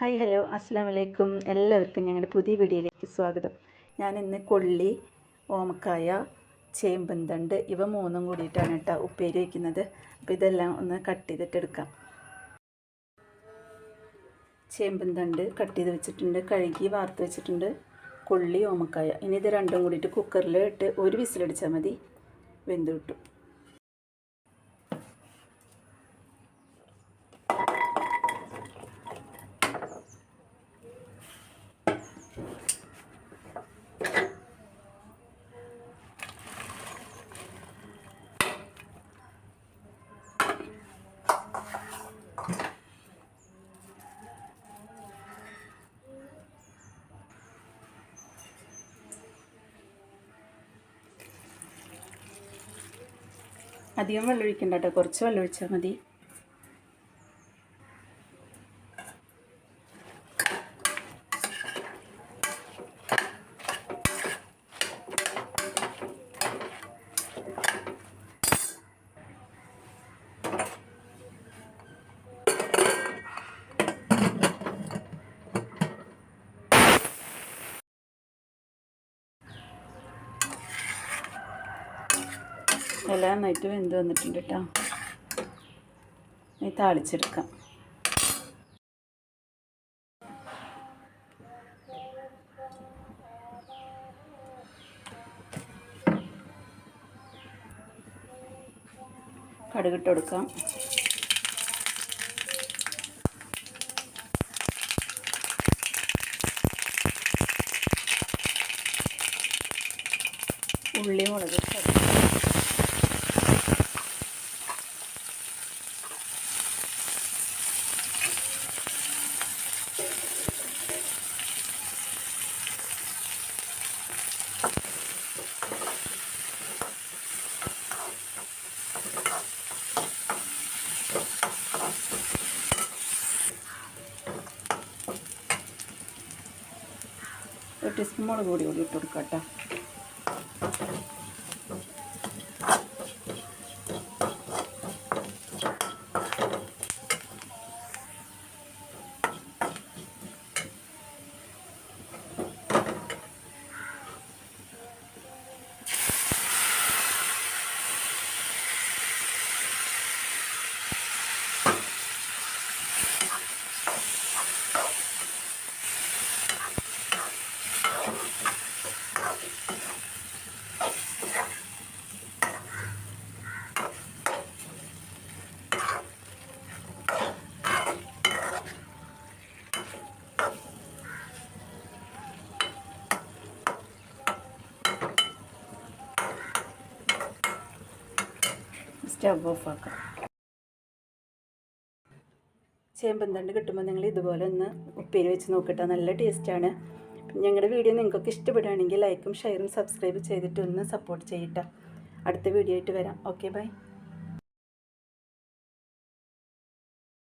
Hi hello. അസ്സാം വലൈക്കും എല്ലാവർക്കും ഞങ്ങളുടെ പുതിയ വീഡിയോയിലേക്ക് സ്വാഗതം. ഞാൻ ഇന്ന് കൊള്ളി ഓമക്കായ ചേമ്പന്തണ്ട് ഇവ മൂന്നും കൂടിയിട്ടാണ് കേട്ടോ ഉപ്പേരി വയ്ക്കുന്നത് അപ്പോൾ ഇതെല്ലാം ഒന്ന് കട്ട് ചെയ്തിട്ട് എടുക്കാം. ചേമ്പന്തണ്ട് കട്ട് ചെയ്ത് വെച്ചിട്ടുണ്ട് കഴുകി വാർത്ത് വെച്ചിട്ടുണ്ട്. കൊള്ളി ഓമക്കായ. ഇനി ഇത് രണ്ടും കൂടിയിട്ട് കുക്കറിൽ ഇട്ട് ഒരു വിസിലടിച്ചാൽ മതി. വെന്ത് കിട്ടും. അധികം വെള്ളം ഒഴിക്കണ്ട കേട്ടോ. കുറച്ച് വെള്ളം ഒഴിച്ചാൽ മതി. ഇല നന്നായിട്ട് വെന്ത് വന്നിട്ടുണ്ട് കേട്ടോ ഇനി താളിച്ചെടുക്കാം. കടുകിട്ട് കൊടുക്കാം. ഉള്ളി മുളക് ഒരു ടീസ്പൂൺ മുളക് പൊടി കൂടി ഇട്ട് കൊടുക്കാം കേട്ടോ. സ്റ്റവ് ഓഫ് ആക്കാം ചേമ്പന്തണ്ട് കിട്ടുമ്പോൾ നിങ്ങൾ ഇതുപോലെ ഒന്ന് ഉപ്പേരി വെച്ച് നോക്കട്ടെ നല്ല ടേസ്റ്റാണ് ഞങ്ങളുടെ വീഡിയോ നിങ്ങൾക്കൊക്കെ ഇഷ്ടപ്പെടുകയാണെങ്കിൽ ലൈക്കും ഷെയറും സബ്സ്ക്രൈബ് ചെയ്തിട്ട് ഒന്ന് സപ്പോർട്ട് ചെയ്യട്ടെ. അടുത്ത വീഡിയോ ആയിട്ട് വരാം. Okay bye